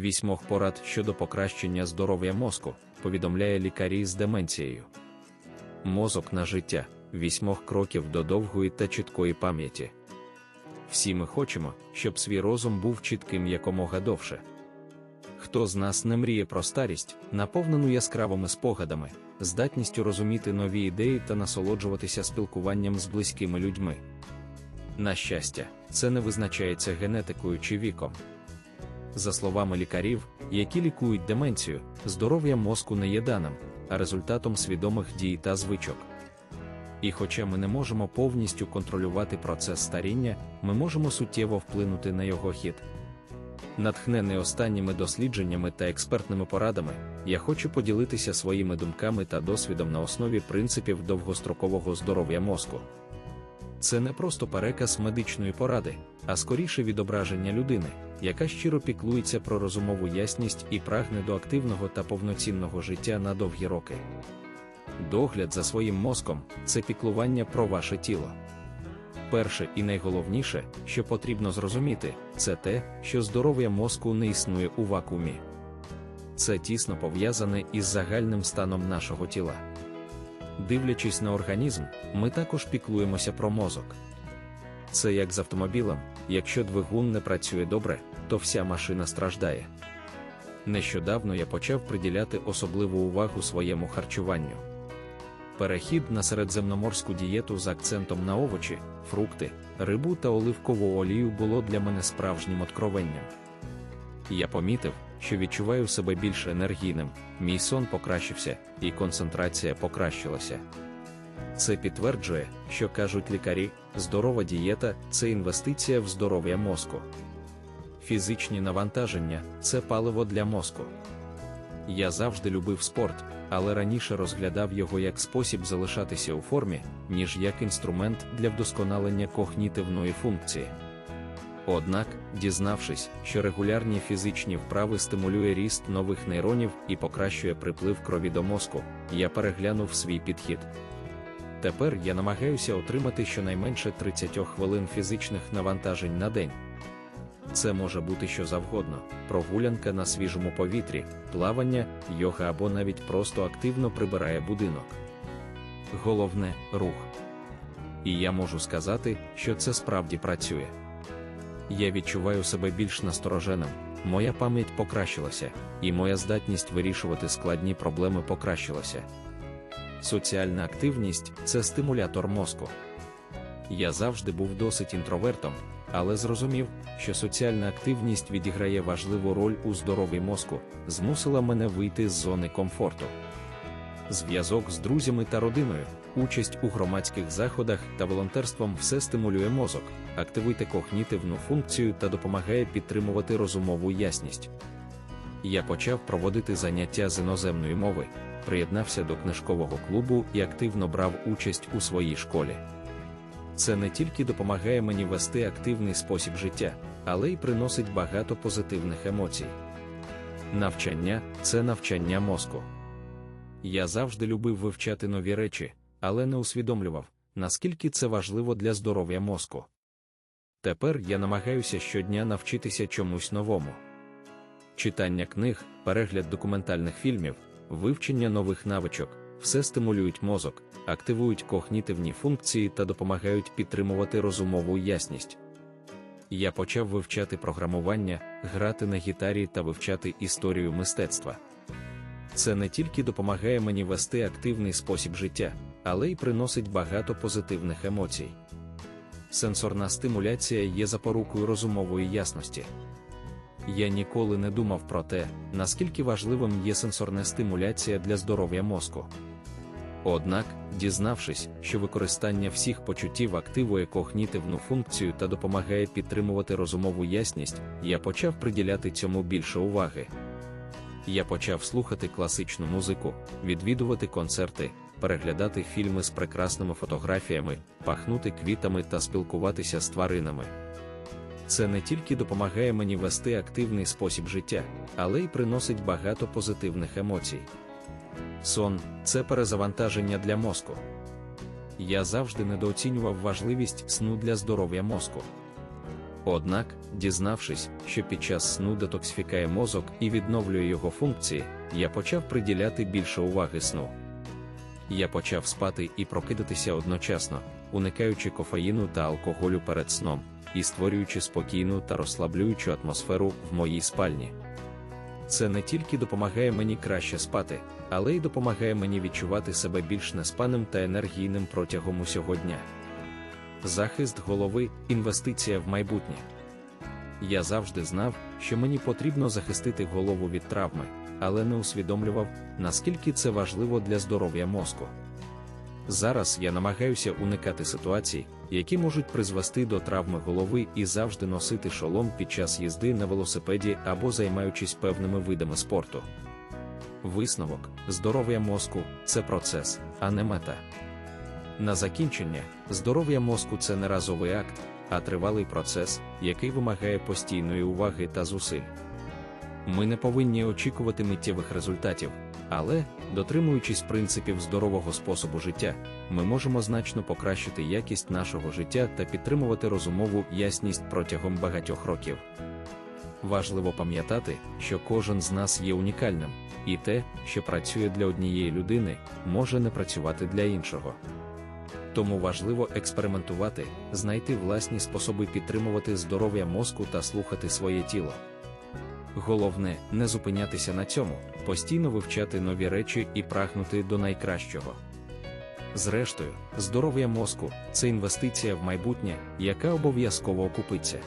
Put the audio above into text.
вісьмох порад щодо покращення здоров'я мозку, повідомляє лікарі з деменцією. Мозок на життя вісьмох кроків до довгої та чіткої пам'яті. Всі ми хочемо, щоб свій розум був чітким якомога довше. Хто з нас не мріє про старість, наповнену яскравими спогадами, здатністю розуміти нові ідеї та насолоджуватися спілкуванням з близькими людьми? На щастя, це не визначається генетикою чи віком. За словами лікарів, які лікують деменцію, здоров'я мозку не є даним, а результатом свідомих дій та звичок. І хоча ми не можемо повністю контролювати процес старіння, ми можемо суттєво вплинути на його хід. Натхнений останніми дослідженнями та експертними порадами, я хочу поділитися своїми думками та досвідом на основі принципів довгострокового здоров'я мозку. Це не просто переказ медичної поради, а скоріше відображення людини, яка щиро піклується про розумову ясність і прагне до активного та повноцінного життя на довгі роки. Догляд за своїм мозком це піклування про ваше тіло. Перше і найголовніше, що потрібно зрозуміти, це те, що здоров'я мозку не існує у вакуумі. Це тісно пов'язане із загальним станом нашого тіла. Дивлячись на організм, ми також піклуємося про мозок. Це як з автомобілем, якщо двигун не працює добре, то вся машина страждає. Нещодавно я почав приділяти особливу увагу своєму харчуванню. Перехід на середземноморську дієту з акцентом на овочі, фрукти, рибу та оливкову олію було для мене справжнім откровенням. Я помітив, що відчуваю себе більш енергійним, мій сон покращився, і концентрація покращилася. Це підтверджує, що кажуть лікарі, здорова дієта це інвестиція в здоров'я мозку. Фізичні навантаження це паливо для мозку. Я завжди любив спорт, але раніше розглядав його як спосіб залишатися у формі, ніж як інструмент для вдосконалення когнітивної функції. Однак, дізнавшись, що регулярні фізичні вправи стимулює ріст нових нейронів і покращує приплив крові до мозку, я переглянув свій підхід. Тепер я намагаюся отримати щонайменше 30 хвилин фізичних навантажень на день. Це може бути що завгодно: прогулянка на свіжому повітрі, плавання, йога або навіть просто активно прибирає будинок. Головне рух. І я можу сказати, що це справді працює. Я відчуваю себе більш настороженим, моя пам'ять покращилася, і моя здатність вирішувати складні проблеми покращилася. Соціальна активність це стимулятор мозку. Я завжди був досить інтровертом, але зрозумів, що соціальна активність відіграє важливу роль у здоров'ї мозку, змусила мене вийти з зони комфорту. Зв'язок з друзями та родиною, участь у громадських заходах та волонтерством все стимулює мозок, активуйте когнітивну функцію та допомагає підтримувати розумову ясність. Я почав проводити заняття з іноземної мови, приєднався до книжкового клубу і активно брав участь у своїй школі. Це не тільки допомагає мені вести активний спосіб життя, але й приносить багато позитивних емоцій. Навчання це навчання мозку. Я завжди любив вивчати нові речі, але не усвідомлював, наскільки це важливо для здоров'я мозку. Тепер я намагаюся щодня навчитися чомусь новому. Читання книг, перегляд документальних фільмів, вивчення нових навичок все стимулюють мозок, активують когнітивні функції та допомагають підтримувати розумову ясність. Я почав вивчати програмування, грати на гітарі та вивчати історію мистецтва. Це не тільки допомагає мені вести активний спосіб життя, але й приносить багато позитивних емоцій. Сенсорна стимуляція є запорукою розумової ясності. Я ніколи не думав про те, наскільки важливим є сенсорна стимуляція для здоров'я мозку. Однак, дізнавшись, що використання всіх почуттів активує когнітивну функцію та допомагає підтримувати розумову ясність, я почав приділяти цьому більше уваги. Я почав слухати класичну музику, відвідувати концерти, переглядати фільми з прекрасними фотографіями, пахнути квітами та спілкуватися з тваринами. Це не тільки допомагає мені вести активний спосіб життя, але й приносить багато позитивних емоцій. Сон це перезавантаження для мозку. Я завжди недооцінював важливість сну для здоров'я мозку. Однак, дізнавшись, що під час сну детоксифікає мозок і відновлює його функції, я почав приділяти більше уваги сну. Я почав спати і прокидатися одночасно, уникаючи кофеїну та алкоголю перед сном, і створюючи спокійну та розслаблюючу атмосферу в моїй спальні. Це не тільки допомагає мені краще спати, але й допомагає мені відчувати себе більш неспаним та енергійним протягом усього дня. Захист голови інвестиція в майбутнє. Я завжди знав, що мені потрібно захистити голову від травми, але не усвідомлював, наскільки це важливо для здоров'я мозку. Зараз я намагаюся уникати ситуацій, які можуть призвести до травми голови і завжди носити шолом під час їзди на велосипеді або займаючись певними видами спорту. Висновок здоров'я мозку це процес, а не мета. На закінчення, здоров'я мозку це не разовий акт, а тривалий процес, який вимагає постійної уваги та зусиль. Ми не повинні очікувати миттєвих результатів, але, дотримуючись принципів здорового способу життя, ми можемо значно покращити якість нашого життя та підтримувати розумову ясність протягом багатьох років. Важливо пам'ятати, що кожен з нас є унікальним, і те, що працює для однієї людини, може не працювати для іншого. Тому важливо експериментувати, знайти власні способи підтримувати здоров'я мозку та слухати своє тіло. Головне не зупинятися на цьому, постійно вивчати нові речі і прагнути до найкращого. Зрештою, здоров'я мозку це інвестиція в майбутнє, яка обов'язково окупиться.